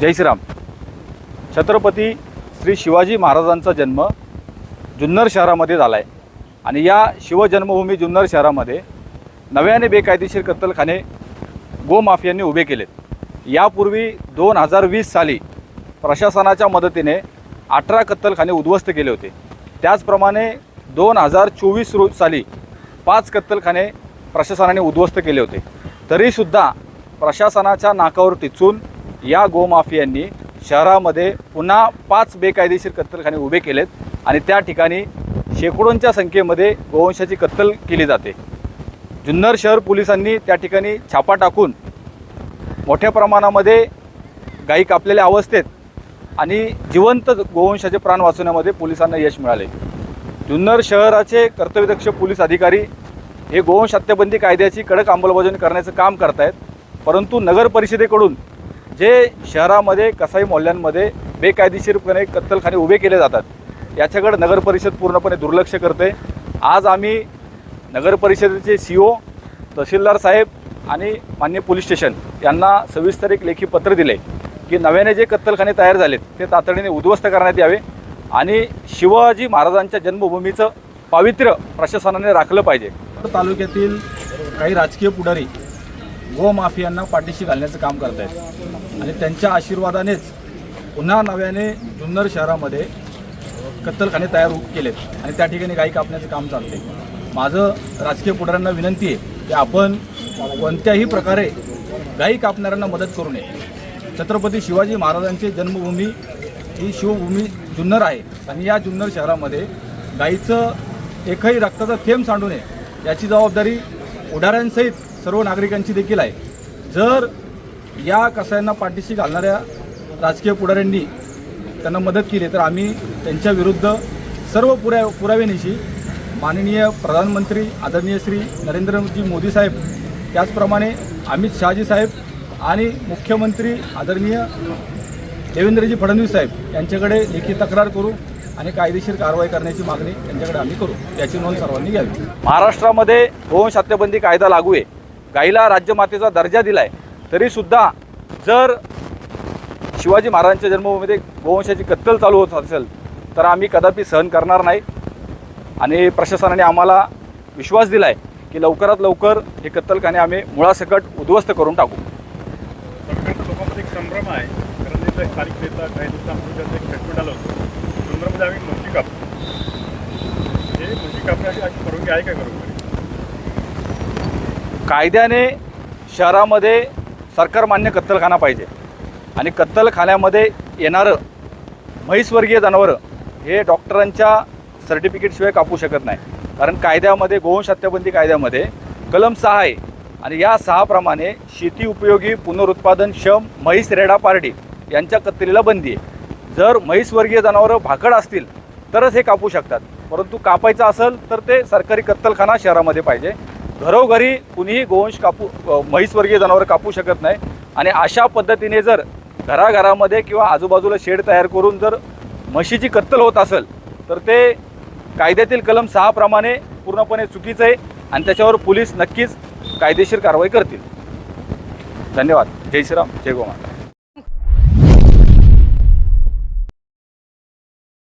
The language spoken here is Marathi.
जय श्रीराम. छत्रपती श्री शिवाजी महाराजांचा जन्म जुन्नर शहरामध्ये झाला आहे आणि या शिवजन्मभूमी जुन्नर शहरामध्ये नव्याने बेकायदेशीर कत्तलखाने गोमाफियांनी उभे केलेत. यापूर्वी दोन हजार वीस साली प्रशासनाच्या मदतीने अठरा कत्तलखाने उद्ध्वस्त केले होते. त्याचप्रमाणे दोन हजार चोवीस रोज साली पाच कत्तलखाने प्रशासनाने उद्ध्वस्त केले होते. तरीसुद्धा प्रशासनाच्या नाकावर टिचून या गोमाफियांनी शहरामध्ये पुन्हा पाच बेकायदेशीर कत्तलखाने उभे केलेत आणि त्या ठिकाणी शेकडोंच्या संख्येमध्ये गोवंशाची कत्तल केली जाते. जुन्नर शहर पोलिसांनी त्या ठिकाणी छापा टाकून मोठ्या प्रमाणामध्ये गायी कापलेल्या अवस्थेत आणि जिवंत गोवंशाचे प्राण वाचवण्यामध्ये पोलिसांना यश मिळाले. जुन्नर शहराचे कर्तव्यदक्ष पोलीस अधिकारी हे गोवंश हत्याबंदी कायद्याची कडक अंमलबजावणी करण्याचं काम करतायत परंतु नगर परिषदेकडून जे शहरामध्ये कसाई मोहल्ल्यांमध्ये बेकायदेशीरपणे कत्तलखाने उभे केले जातात याच्याकडे नगरपरिषद पूर्णपणे दुर्लक्ष करते. आज आम्ही नगरपरिषदेचे सी ओ तहसीलदार साहेब आणि मान्य पोलीस स्टेशन यांना सविस्तर एक लेखी पत्र दिले की नव्याने जे कत्तलखाने तयार झालेत ते तातडीने उद्ध्वस्त करण्यात यावे आणि शिवाजी महाराजांच्या जन्मभूमीचं पावित्र्य प्रशासनाने राखलं पाहिजे. तालुक्यातील काही राजकीय पुढारी गोमाफियांना पाठीशी घालण्याचं काम करत आहेत आणि त्यांच्या आशीर्वादानेच पुन्हा नव्याने जुन्नर शहरामध्ये कत्तलखाने तयार केलेत. आणि त्या ठिकाणी गाई कापण्याचं काम चालते माझं राजकीय पुढाऱ्यांना विनंती आहे की आपण कोणत्याही प्रकारे गाई कापणाऱ्यांना मदत करू नये. छत्रपती शिवाजी महाराजांची जन्मभूमी ही शिवभूमी जुन्नर आहे. आणि या जुन्नर शहरामध्ये गाईचं एकही रक्ताचा थेंब सांडू नये याची जबाबदारी पुढाऱ्यांसहित सर्व नागरिकांची देखील आहे. जर या कसायांना पाठीशी घालणाऱ्या राजकीय पुढाऱ्यांनी त्यांना मदत केली तर आम्ही त्यांच्या विरुद्ध सर्व पुऱ्या पुराव्यानिशी माननीय प्रधानमंत्री आदरणीय श्री नरेंद्रजी मोदी साहेब त्याचप्रमाणे अमित शहाजी साहेब आणि मुख्यमंत्री आदरणीय देवेंद्रजी फडणवीस साहेब यांच्याकडे लेखी तक्रार करू आणि कायदेशीर कारवाई करण्याची मागणी त्यांच्याकडे आम्ही करू. याची नोंद सर्वांनी घ्यावी. महाराष्ट्रामध्ये गोवंश हत्याबंदी कायदा लागू आहे. गाईला राज्यमातेचा दर्जा दिला आहे तरीसुद्धा जर शिवाजी महाराजांच्या जन्मभूमीमध्ये गोवंशाची कत्तल चालू होत असेल तर आम्ही कदापि सहन करणार नाही. आणि प्रशासनाने आम्हाला विश्वास दिला आहे की लवकरात लवकर हे कत्तलखाने आम्ही मुळासकट उद्ध्वस्त करून टाकू. लोकांमध्ये एक संभ्रम आहे. कारण इथं स्थानिक नेता काही दिवसांपूर्वी एक स्टेटमेंट आलं होतं. जुन्नरमध्ये आम्ही म्हशी कापतो. हे म्हशी कापण्याची अशी परवानगी आहे काय बरोबर कायद्याने शहरामध्ये सरकारमान्य कत्तलखाना पाहिजे. आणि कत्तलखान्यामध्ये येणारं म्हैसवर्गीय जनावरं हे डॉक्टरांच्या सर्टिफिकेटशिवाय कापू शकत नाही. कारण कायद्यामध्ये गोवंश हत्याबंदी कायद्यामध्ये कलम सहा आहे. आणि या सहाप्रमाणे शेती उपयोगी पुनरुत्पादन क्षम म्हैस रेडा पार्टी यांच्या कत्तलीला बंदी आहे. जर म्हैसवर्गीय जनावरं भाकड असतील तरच हे कापू शकतात. परंतु कापायचं असेल तर ते सरकारी कत्तलखाना शहरामध्ये पाहिजे. घरोघरी कुणीही गोवंश कापू म्हैसवर्गीय जनावरं कापू शकत नाही. आणि अशा पद्धतीने जर घराघरामध्ये किंवा आजूबाजूला शेड तयार करून जर म्हशीची कत्तल होत असेल तर ते कायद्यातील कलम सहाप्रमाणे पूर्णपणे चुकीचं आहे आणि त्याच्यावर पोलीस नक्कीच कायदेशीर कारवाई करतील. धन्यवाद. जय श्रीराम. जय गोमाता.